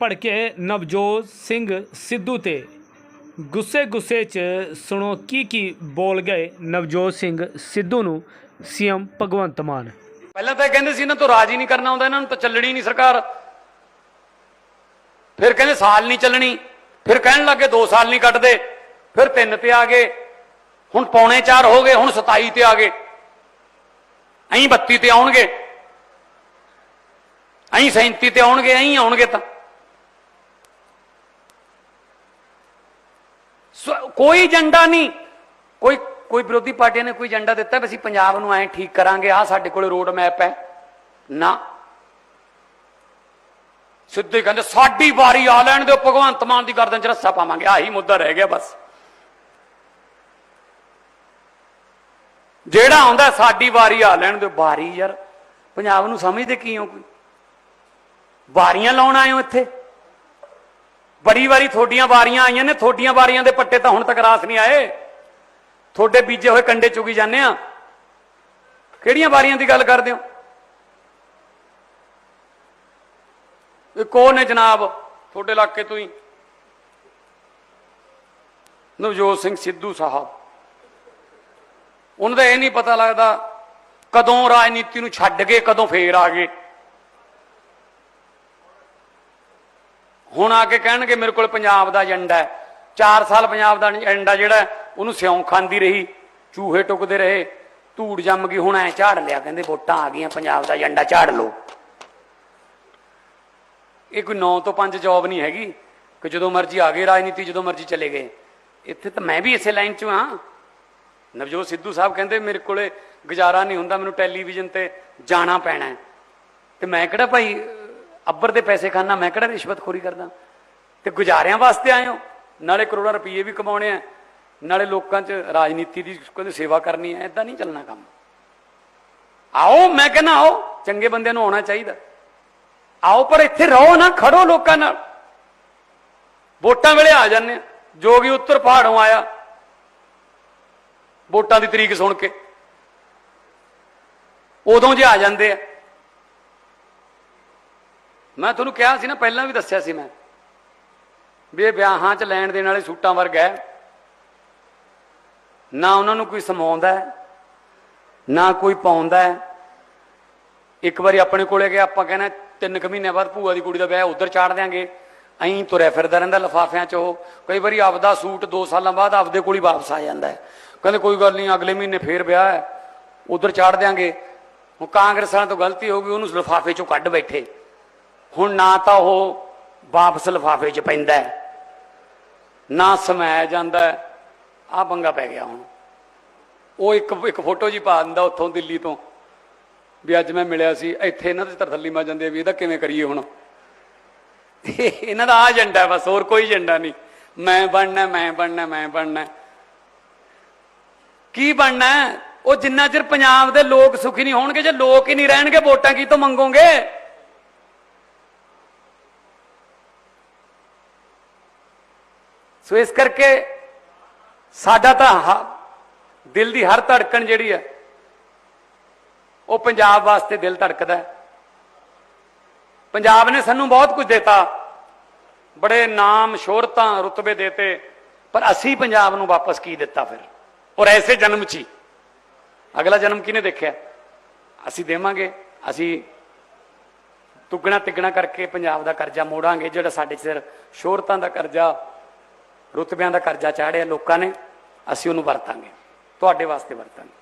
ਭੜਕੇ ਨਵਜੋਤ ਸਿੰਘ ਸਿੱਧੂ ਤੇ ਗੁੱਸੇ ਗੁੱਸੇ 'ਚ ਸੁਣੋ ਕੀ ਕੀ ਬੋਲ ਗਏ ਨਵਜੋਤ ਸਿੰਘ ਸਿੱਧੂ ਨੂੰ ਸੀਐਮ ਭਗਵੰਤ ਮਾਨ। ਪਹਿਲਾਂ ਤਾਂ ਕਹਿੰਦੇ ਸੀ ਇਹਨਾਂ ਤੋਂ ਰਾਜ ਹੀ ਨਹੀਂ ਕਰਨਾ ਆਉਂਦਾ, ਇਹਨਾਂ ਨੂੰ ਤਾਂ ਚੱਲਣੀ ਨਹੀਂ ਸਰਕਾਰ। ਫਿਰ ਕਹਿੰਦੇ ਸਾਲ ਨਹੀਂ ਚੱਲਣੀ, ਫਿਰ ਕਹਿਣ ਲੱਗੇ 2 ਸਾਲ ਨਹੀਂ ਕੱਟਦੇ, ਫਿਰ 3 ਤੇ ਆ ਗਏ, ਹੁਣ ਪੌਣੇ 4 ਹੋ ਗਏ, ਹੁਣ 27 ਤੇ ਆ ਗਏ। ਐਂ 32 ਤੇ ਆਉਣਗੇ ਐਂ 37 ਤੇ ਆਉਣਗੇ ਐਂ ਆਉਣਗੇ ਤਾਂ। ਕੋਈ ਏਜੰਡਾ ਨਹੀਂ। ਕੋਈ ਕੋਈ ਵਿਰੋਧੀ ਪਾਰਟੀਆਂ ਨੇ ਕੋਈ ਏਜੰਡਾ ਦਿੱਤਾ ਵੀ ਅਸੀਂ ਪੰਜਾਬ ਨੂੰ ਐਂ ਠੀਕ ਕਰਾਂਗੇ ਆ ਸਾਡੇ ਕੋਲ ਰੋਡ ਮੈਪ ਹੈ। ਨਾ। ਸਿੱਧੇ ਕਹਿੰਦੇ, ਸਾਡੀ ਵਾਰੀ ਆ ਲੈਣ ਦਿਓ, ਭਗਵੰਤ ਮਾਨ ਦੀ ਗਰਦਨ 'ਚ ਰੱਸਾ ਪਾਵਾਂਗੇ। ਆਹੀ ਮੁੱਦਾ ਰਹਿ ਗਿਆ ਬਸ। ਜਿਹੜਾ ਆਉਂਦਾ, ਸਾਡੀ ਵਾਰੀ ਆ ਲੈਣ ਦਿਓ। ਵਾਰੀ ਯਾਰ, ਪੰਜਾਬ ਨੂੰ ਸਮਝਦੇ ਕੀ ਹੋ ਕੋਈ? ਵਾਰੀਆਂ ਲਾਉਣ ਆਏ ਹੋ ਇੱਥੇ? ਬੜੀ ਵਾਰੀ ਤੁਹਾਡੀਆਂ ਵਾਰੀਆਂ ਆਈਆਂ ਨੇ, ਤੁਹਾਡੀਆਂ ਵਾਰੀਆਂ ਦੇ ਪੱਟੇ ਤਾਂ ਹੁਣ ਤੱਕ ਰਾਸ ਨਹੀਂ ਆਏ। ਤੁਹਾਡੇ ਬੀਜੇ ਹੋਏ ਕੰਡੇ ਚੁਗੀ ਜਾਂਦੇ ਆ। ਕਿਹੜੀਆਂ ਵਾਰੀਆਂ ਦੀ ਗੱਲ ਕਰਦੇ ਹੋ? ਇਹ ਕੌਣ ਨੇ ਜਨਾਬ? ਤੁਹਾਡੇ ਇਲਾਕੇ ਤੋਂ ਹੀ। ਨਵਜੋਤ ਸਿੰਘ ਸਿੱਧੂ ਸਾਹਿਬ। ਉਹਨਾਂ ਦਾ ਇਹ ਨਹੀਂ ਪਤਾ ਲੱਗਦਾ ਕਦੋਂ ਰਾਜਨੀਤੀ ਨੂੰ ਛੱਡ ਕੇ ਕਦੋਂ ਫੇਰ ਆ ਗਏ। ਹੁਣ ਆ ਕੇ ਕਹਿਣਗੇ ਮੇਰੇ ਕੋਲ ਪੰਜਾਬ ਦਾ ਏਜੰਡਾ ਹੈ। 4 ਸਾਲ ਪੰਜਾਬ ਦਾ ਏਜੰਡਾ ਜਿਹੜਾ ਉਹਨੂੰ ਸਿਉਂ ਖਾਂਦੀ ਰਹੀ, ਚੂਹੇ ਟੁਕਦੇ ਰਹੇ, ਧੂੜ ਜੰਮ ਗਈ, ਹੁਣ ਐ ਝਾੜ ਲਿਆ, ਕਹਿੰਦੇ ਵੋਟਾਂ ਆ ਗਈਆਂ, ਪੰਜਾਬ ਦਾ ਏਜੰਡਾ ਝਾੜ ਲਓ। ਇਹ ਕੋਈ 9 ਤੋਂ 5 ਜੌਬ ਨਹੀਂ ਹੈਗੀ, ਕਿ ਜਦੋਂ ਮਰਜ਼ੀ ਆ ਗਏ ਰਾਜਨੀਤੀ, ਜਦੋਂ ਮਰਜ਼ੀ ਚਲੇ ਗਏ। ਇੱਥੇ ਤਾਂ ਮੈਂ ਵੀ ਇਸੇ ਲਾਈਨ 'ਚ ਹਾਂ। ਨਵਜੋਤ ਸਿੱਧੂ ਸਾਹਿਬ ਕਹਿੰਦੇ, ਮੇਰੇ ਕੋਲੇ ਗੁਜ਼ਾਰਾ ਨਹੀਂ ਹੁੰਦਾ, ਮੈਨੂੰ ਟੈਲੀਵਿਜ਼ਨ ਤੇ ਜਾਣਾ ਪੈਣਾ ਤੇ ਮੈਂ ਕਿਹੜਾ ਭਾਈ ਅੱਬਰ ਦੇ ਪੈਸੇ ਖਾਣਾ ਮੈਂ ਕਿਹੜਾ ਰਿਸ਼ਵਤਖੋਰੀ ਕਰਦਾ? ਤੇ ਗੁਜ਼ਾਰਿਆਂ ਵਾਸਤੇ ਆਏ ਹੋ? ਨਾਲੇ ਕਰੋੜਾਂ ਰੁਪਏ ਵੀ ਕਮਾਉਣੇ ਆ। ਨਾਲੇ ਲੋਕਾਂ 'ਚ ਰਾਜਨੀਤੀ ਦੀ ਕੋਈ ਸੇਵਾ ਕਰਨੀ ਹੈ ਐਦਾਂ ਨਹੀਂ ਚੱਲਣਾ ਕੰਮ। ਆਓ, ਮੈਂ ਕਹਿੰਦਾ ਆਓ, ਚੰਗੇ ਬੰਦਿਆਂ ਨੂੰ ਆਉਣਾ ਚਾਹੀਦਾ। ਆਓ, ਪਰ ਇੱਥੇ ਰਹੋ ਨਾ, ਖੜੋ ਲੋਕਾਂ ਨਾਲ। ਵੋਟਾਂ ਵੇਲੇ ਆ ਜਾਂਦੇ ਆ। ਜੋਗੀ ਉੱਤਰ ਪਹਾੜੋਂ ਆਇਆ। ਵੋਟਾਂ ਦੀ ਤਰੀਕ ਸੁਣ ਕੇ। ਉਦੋਂ ਜੇ ਆ ਜਾਂਦੇ ਆ। ਮੈਂ ਤੁਹਾਨੂੰ ਕਿਹਾ ਸੀ ਨਾ, ਪਹਿਲਾਂ ਵੀ ਦੱਸਿਆ ਸੀ ਮੈਂ, ਵੀ ਇਹ ਵਿਆਹਾਂ 'ਚ ਲੈਣ ਦੇਣ ਵਾਲੇ ਸੂਟਾਂ ਵਰਗਾ ਹੈ। ਨਾ ਉਹਨਾਂ ਨੂੰ ਕੋਈ ਸਮਾਉਂਦਾ ਹੈ, ਨਾ ਕੋਈ ਪਾਉਂਦਾ ਹੈ। ਇੱਕ ਵਾਰੀ ਆਪਣੇ ਕੋਲੇ ਗਏ, ਆਪਾਂ ਕਹਿੰਦੇ ਤਿੰਨ ਕੁ ਮਹੀਨੇ ਬਾਅਦ ਭੂਆ ਦੀ ਕੁੜੀ ਦਾ ਵਿਆਹ ਉਧਰ ਚਾੜ ਦਿਆਂਗੇ। ਐਂ ਤੁਰਿਆ ਫਿਰਦਾ ਰਹਿੰਦਾ ਲਫਾਫਿਆਂ 'ਚ ਉਹ। ਕਈ ਵਾਰੀ ਆਪਦਾ ਸੂਟ 2 ਸਾਲਾਂ ਬਾਅਦ ਆਪਦੇ ਕੋਲ ਹੀ ਵਾਪਸ ਆ ਜਾਂਦਾ ਹੈ। ਕਹਿੰਦੇ ਕੋਈ ਗੱਲ ਨਹੀਂ, ਅਗਲੇ ਮਹੀਨੇ ਫੇਰ ਵਿਆਹ ਹੈ, ਉਧਰ ਚਾੜ ਦਿਆਂਗੇ। ਹੁਣ ਕਾਂਗਰਸ ਵਾਲਿਆਂ ਤੋਂ ਗਲਤੀ ਹੋ ਗਈ, ਉਹਨੂੰ ਲਫਾਫੇ 'ਚੋਂ ਕੱਢ ਬੈਠੇ। ਹੁਣ ਨਾ ਤਾਂ ਉਹ ਵਾਪਸ ਲਫਾਫੇ 'ਚ ਪੈਂਦਾ ਨਾ ਸਮਾਇਆ ਜਾਂਦਾ ਆ ਪੰਗਾ ਪੈ ਗਿਆ ਹੁਣ। ਉਹ ਇੱਕ ਇੱਕ ਫੋਟੋ ਜੀ ਪਾ ਦਿੰਦਾ ਉੱਥੋਂ ਦਿੱਲੀ ਤੋਂ, ਵੀ ਅੱਜ ਮੈਂ ਮਿਲਿਆ ਸੀ, ਇੱਥੇ ਇਹਨਾਂ ਦੇ ਤਰਥੱਲੀ ਮਾ ਜਾਂਦੇ ਵੀ ਇਹਦਾ ਕਿਵੇਂ ਕਰੀਏ ਹੁਣ? ਇਹਨਾਂ ਦਾ ਆ ਏਜੰਡਾ ਬਸ, ਹੋਰ ਕੋਈ ਏਜੰਡਾ ਨਹੀਂ। ਮੈਂ ਬਣਨਾ ਮੈਂ ਬਣਨਾ ਮੈਂ ਬਣਨਾ। ਕੀ ਬਣਨਾ ਉਹ ਜਿੰਨਾ ਚਿਰ ਪੰਜਾਬ ਦੇ ਲੋਕ ਸੁਖੀ ਨਹੀਂ ਹੋਣਗੇ, ਜੇ ਲੋਕ ਹੀ ਨਹੀਂ ਰਹਿਣਗੇ, ਵੋਟਾਂ ਕੀ ਤੋਂ ਮੰਗੋਗੇ? ਸੋ ਇਸ ਕਰਕੇ ਸਾਡਾ ਤਾਂ ਹ- ਦਿਲ ਦੀ ਹਰ ਧੜਕਣ ਜਿਹੜੀ ਹੈ, ਉਹ ਪੰਜਾਬ ਵਾਸਤੇ ਦਿਲ ਧੜਕਦਾ ਹੈ। ਪੰਜਾਬ ਨੇ ਸਾਨੂੰ ਬਹੁਤ ਕੁਝ ਦਿੱਤਾ। ਬੜੇ ਨਾਮ ਸ਼ੋਹਰਤਾਂ ਰੁਤਬੇ ਦਿੱਤੇ, ਪਰ ਅਸੀਂ ਪੰਜਾਬ ਨੂੰ ਵਾਪਸ ਕੀ ਦਿੱਤਾ ਫਿਰ? ਔਰ ਐਸੇ ਜਨਮ 'ਚ ਹੀ। ਅਗਲਾ ਜਨਮ ਕਿਹਨੇ ਦੇਖਿਆ? ਅਸੀਂ ਦੇਵਾਂਗੇ। ਅਸੀਂ ਤੁਗਣਾ ਤਿਗਣਾ ਕਰਕੇ ਪੰਜਾਬ ਦਾ ਕਰਜ਼ਾ ਮੋੜਾਂਗੇ, ਜਿਹੜਾ ਸਾਡੇ ਸਿਰ ਸ਼ੋਹਰਤਾਂ ਦਾ ਕਰਜ਼ਾ ਰੁਤਬਿਆਂ ਦਾ ਕਰਜ਼ਾ ਚਾੜਿਆ ਲੋਕਾਂ ਨੇ ਅਸੀਂ ਉਹਨੂੰ ਵਰਤਾਂਗੇ। ਤੁਹਾਡੇ ਵਾਸਤੇ ਵਰਤਾਂਗੇ।